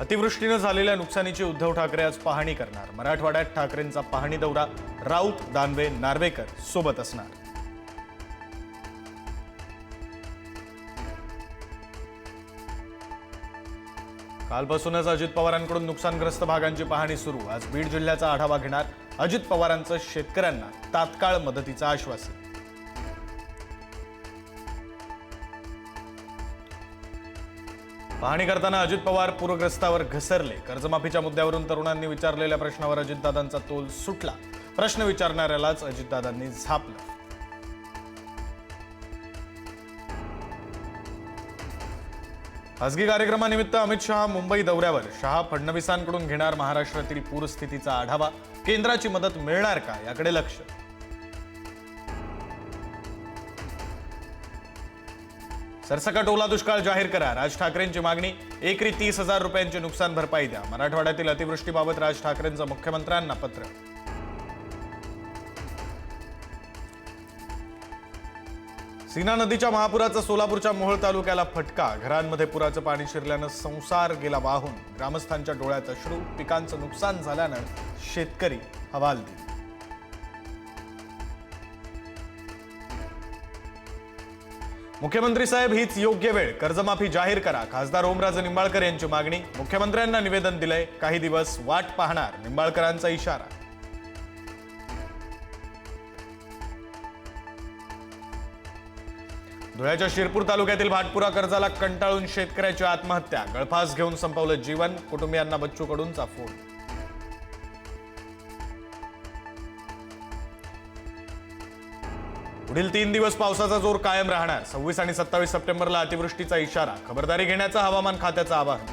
अतिवृष्टीनं झालेल्या नुकसानीची उद्धव ठाकरे आज पाहणी करणार. मराठवाड्यात ठाकरेंचा पाहणी दौरा राऊत दानवे नार्वेकर सोबत असणार. कालपासूनच अजित पवारांकडून नुकसानग्रस्त भागांची पाहणी सुरू. आज बीड जिल्ह्याचा आढावा घेणार अजित पवारांचं शेतकऱ्यांना तात्काळ मदतीचं आश्वासन. पाहणी करताना अजित पवार पूरग्रस्तावर घसरले. कर्जमाफीच्या मुद्द्यावरून तरुणांनी विचारलेल्या प्रश्नावर अजितदादांचा तोल सुटला. प्रश्न विचारणाऱ्यालाच अजितदादांनी झापलं. खासगी कार्यक्रमानिमित्त अमित शहा मुंबई दौऱ्यावर. शहा फडणवीसांकडून घेणार महाराष्ट्रातील पूरस्थितीचा आढावा. केंद्राची मदत मिळणार का? याकडे लक्ष. सरसकट ओला दुष्काळ जाहीर करा. राज ठाकरेंची मागणी एकरी तीस हजार रुपयांची नुकसान भरपाई द्या. मराठवाड्यातील अतिवृष्टीबाबत राज ठाकरेंचं मुख्यमंत्र्यांना पत्र. सीना नदीच्या महापुराचा सोलापूरच्या मोहोळ तालुक्याला फटका. घरांमध्ये पुराचं पाणी शिरल्यानं संसार गेला वाहून. ग्रामस्थांच्या डोळ्यात अश्रू पिकांचं नुकसान झाल्यानं शेतकरी हवालदिल. मुख्यमंत्री साहेब हीच योग्य वेळ. कर्जमाफी जाहीर करा. खासदार ओमराजे निंबाळकर यांची मागणी. मुख्यमंत्र्यांना निवेदन दिलंय. काही दिवस वाट पाहणार. निंबाळकरांचा इशारा. धुळ्याच्या शिरपूर तालुक्यातील भाटपुरा कर्जाला कंटाळून शेतकऱ्याची आत्महत्या. गळफास घेऊन संपवलं जीवन. कुटुंबियांना बच्चूकडूनचा फोन. पुढील तीन दिवस पावसाचा जोर कायम राहणार. सव्वीस आणि सत्तावीस सप्टेंबरला अतिवृष्टीचा इशारा. खबरदारी घेण्याचं हवामान खात्याचं आवाहन.